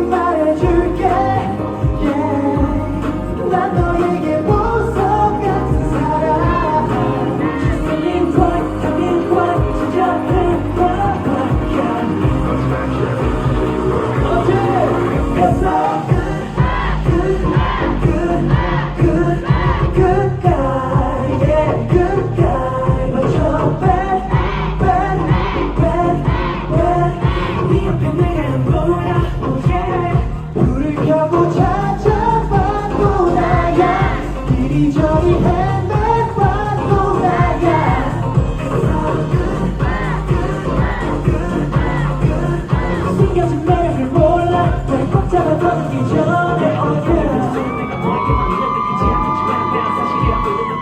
말해줄게 불을 켜고 찾아봐도 나야. 이리저리 헤매봐도 나야. 숨겨진 매력을 몰라 널꽉 잡아도 느끼기 전에 oh yeah.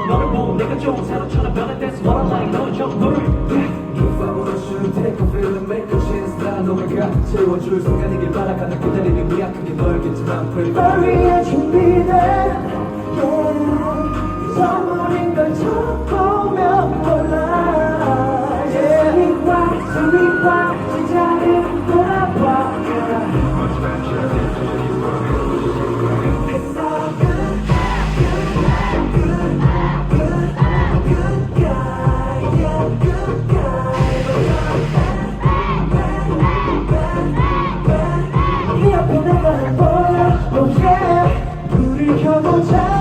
너를 보고 내가 좋은 사람처럼 변해 That's what I like 너 정도를 If I wanna shoot, take a feel and make a 너에게 채워줄 순간이길 바라가는 기다리는 미야 그게 너였겠지만 February에 준비된 yeah. 선물인 걸 처음 보면 몰라 yeah. 숨이 꽉 숨이 불을 켜고 자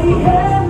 glory.